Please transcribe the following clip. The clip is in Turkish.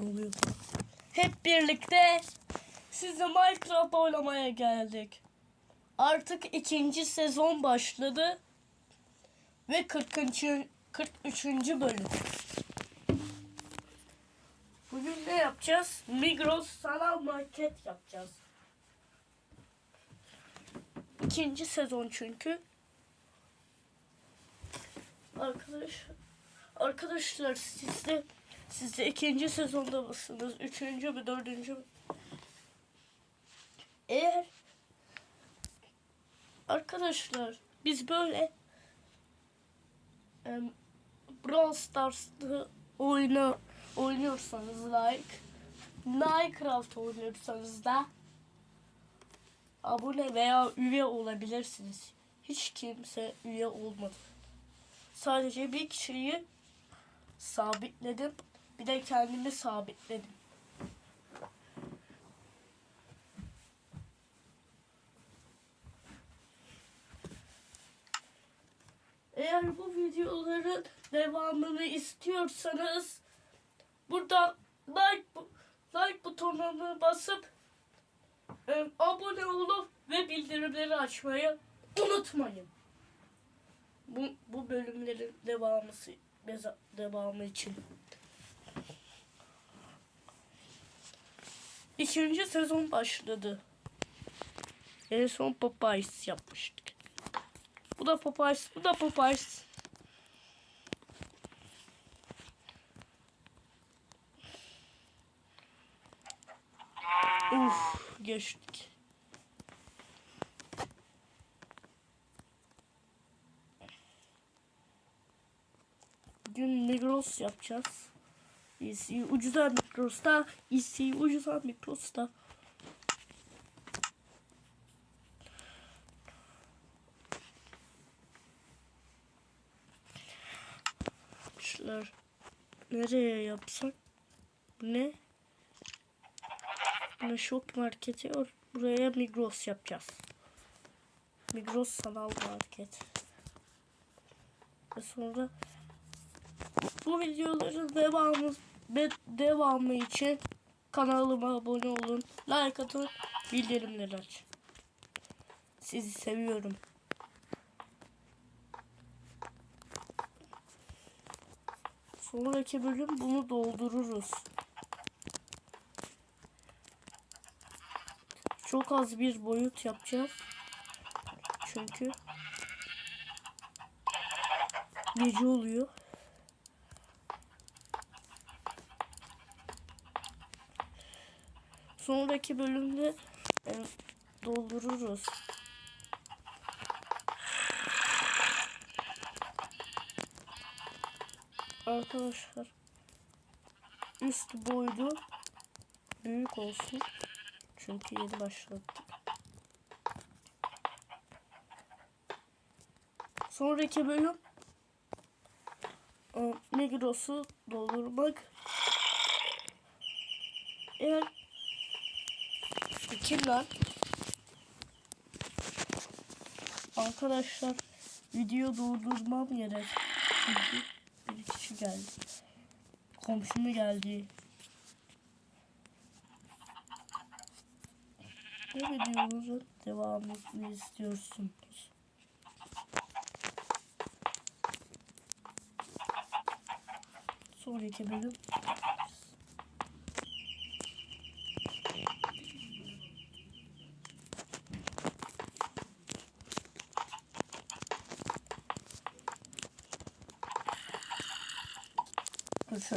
oluyor. Hep birlikte sizle Minecraft oynamaya geldik. Artık ikinci sezon başladı. Ve 40. 43. bölüm. Bugün ne yapacağız? Migros sanal market yapacağız. İkinci sezon çünkü. Arkadaş, arkadaşlar siz de siz de ikinci sezonda mısınız? Üçüncü mü, dördüncü mü? Eğer arkadaşlar biz böyle em, Brawl Stars'ta oyunu oynuyorsanız like Minecraft oynuyorsanız da abone veya üye olabilirsiniz. Hiç kimse üye olmadı. Sadece bir kişiyi sabitledim. Bir de kendimi sabitledim. Eğer bu videoların devamını istiyorsanız burada like like butonuna basıp e, abone olup ve bildirimleri açmayı unutmayın. Bu, bu bölümlerin devamısı beza- devamı için. İkinci sezon başladı. En son Popeyes yapmıştık. Bu da Popeyes, bu da Popeyes. Uf, geçtik. Bugün Migros yapacağız. İyisi ucuza Migros'ta, iyisi ucuza Migros'ta. Arkadaşlar nereye yapsak? Bu ne? Buna şok marketi buraya Migros yapacağız. Migros sanal market. Ve sonra bu videoların devamı ve devamı için kanalıma abone olun, like atın, bildirimleri aç. Sizi seviyorum. Sonraki bölüm bunu doldururuz. Çok az bir boyut yapacağız. Çünkü gece oluyor. Sonraki bölümde e, doldururuz. Arkadaşlar üst boydu büyük olsun. Çünkü yeni başlattık. Sonraki bölüm e, Migros'u doldurmak. Eğer fikirler Arkadaşlar video durdurmam gerek. Çünkü bir kişi geldi. Komşumu geldi. Ne videomuzun devamını istiyorsunuz? Sonraki bölüm 不吃。